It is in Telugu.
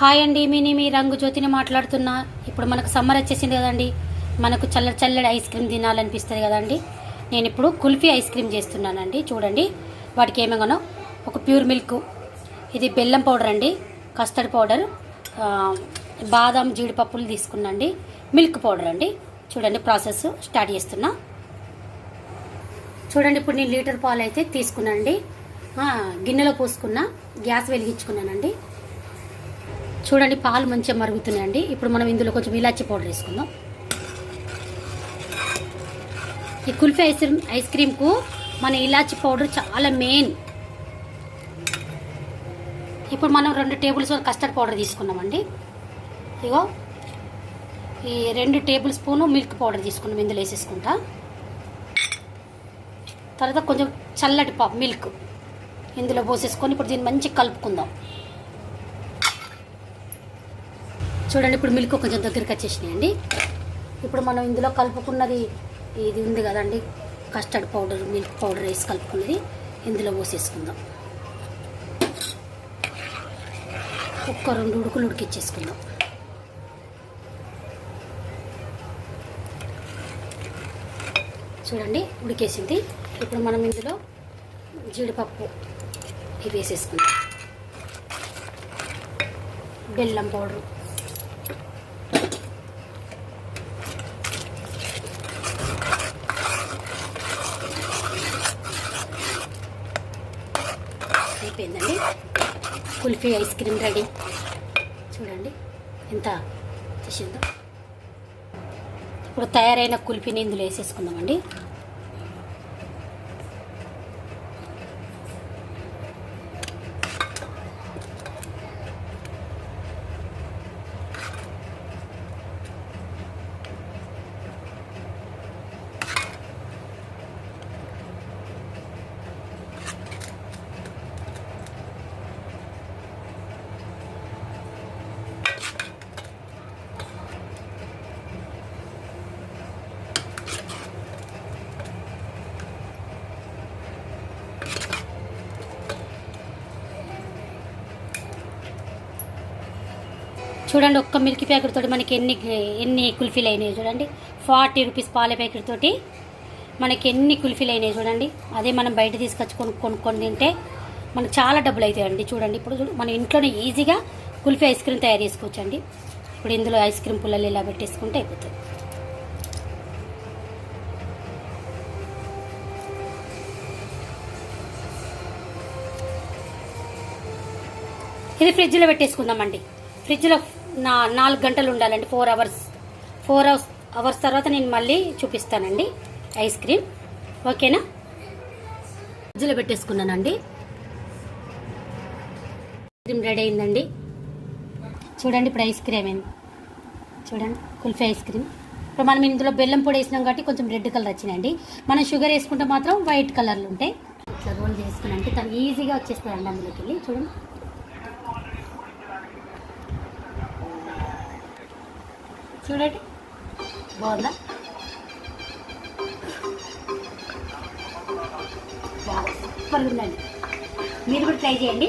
హాయ్ అండి మీని మీ రంగు జ్యోతిని మాట్లాడుతున్నా. ఇప్పుడు మనకు సమ్మర్ వచ్చేసింది కదండి. మనకు చల్ల చల్లడి ఐస్ క్రీమ్ తినాలనిపిస్తుంది కదండి. నేను ఇప్పుడు కుల్ఫీ ఐస్ క్రీమ్ చేస్తున్నానండి. చూడండి వాటికి ఏమేగానో ఒక ప్యూర్ మిల్క్ ఇది బెల్లం పౌడర్ అండి కస్టర్డ్ పౌడర్ బాదం బాదాం జీడిపప్పులు తీసుకున్నాండి మిల్క్ పౌడర్ అండి. చూడండి ప్రాసెస్ స్టార్ట్ చేస్తున్నా. చూడండి ఇప్పుడు నేను లీటర్ పాలు అయితే తీసుకున్నానండి గిన్నెలో పోసుకున్నా గ్యాస్ వెలిగించుకున్నానండి. చూడండి పాలు మంచిగా మరుగుతున్నాయండి. ఇప్పుడు మనం ఇందులో కొంచెం ఇలాచి పౌడర్ వేసుకుందాం. ఈ కుల్ఫీ ఐస్ క్రీమ్ ఐస్ క్రీమ్కు మన ఇలాచి పౌడర్ చాలా మెయిన్. ఇప్పుడు మనం రెండు టేబుల్ స్పూన్ కస్టర్డ్ పౌడర్ తీసుకున్నామండి. ఇగో ఈ రెండు టేబుల్ స్పూను మిల్క్ పౌడర్ తీసుకున్నాం ఇందులో వేసేసుకుంటా. తర్వాత కొంచెం చల్లటి పా మిల్క్ ఇందులో పోసేసుకొని ఇప్పుడు దీన్ని మంచిగా కలుపుకుందాం. చూడండి ఇప్పుడు మిల్క్ కొంచెం దగ్గరికి వచ్చేసినాయండి. ఇప్పుడు మనం ఇందులో కలుపుకున్నది ఇది ఉంది కదండి కస్టర్డ్ పౌడర్ మిల్క్ పౌడర్ వేసి కలుపుకున్నది. ఇందులో పోసేసుకుందాం. ఒక్క రెండు ఉడుకులు ఉడికిచ్చేసుకుందాం. చూడండి ఉడికేసింది. ఇప్పుడు మనం ఇందులో జీడిపప్పు ఇవి వేసేసుకుందాం. బెల్లం పౌడరు అయిపోయిందండి. Kulfi ice cream ready. చూడండి ఎంత చేసిందో. ఇప్పుడు తయారైన కుల్ఫీని ఇందులో వేసేసుకుందామండి. చూడండి ఒక్క మిల్క్ ప్యాకెట్ తోటి మనకి ఎన్ని ఎన్ని కుల్ఫీలు అయినాయి చూడండి. ఫార్టీ రూపీస్ పాల ప్యాకెట్ తోటి మనకి ఎన్ని కుల్ఫీలు అయినాయి చూడండి. అదే మనం బయట తీసుకొచ్చి కొను కొనుక్కొని తింటే మనకు చాలా డబ్బులు అవుతాయండి చూడండి. ఇప్పుడు చూడు మన ఇంట్లోనే ఈజీగా కుల్ఫీ ఐస్ క్రీమ్ తయారు చేసుకోవచ్చండి. ఇప్పుడు ఇందులో ఐస్ క్రీమ్ పుల్లలు ఇలా పెట్టేసుకుంటే అయిపోతుంది. ఇది ఫ్రిడ్జ్లో పెట్టేసుకుందామండి. ఫ్రిడ్జ్లో నా నాలుగు గంటలు ఉండాలండి four hours four hours hours తర్వాత నేను మళ్ళీ చూపిస్తానండి ఐస్ క్రీమ్. ఓకేనా? ఫ్రిడ్జ్లో పెట్టేసుకున్నానండి. ఐస్ క్రీమ్ రెడీ అయిందండి. చూడండి ఇప్పుడు ఐస్ క్రీమ్ అయింది చూడండి కుల్ఫీ ఐస్ క్రీమ్. ఇప్పుడు మనం ఇందులో బెల్లం పొడి వేసినాం కాబట్టి కొంచెం రెడ్ కలర్ వచ్చినాయండి. మనం షుగర్ వేసుకుంటే మాత్రం వైట్ కలర్లు ఉంటాయి. ఇట్లా రోల్ చేసుకుని అంటే తను ఈజీగా వచ్చేస్తాయండి అందులోకి వెళ్ళి. చూడండి. చూడండి. బాగుందా? సూపర్ ఉందండి. మీరు కూడా ట్రై చేయండి.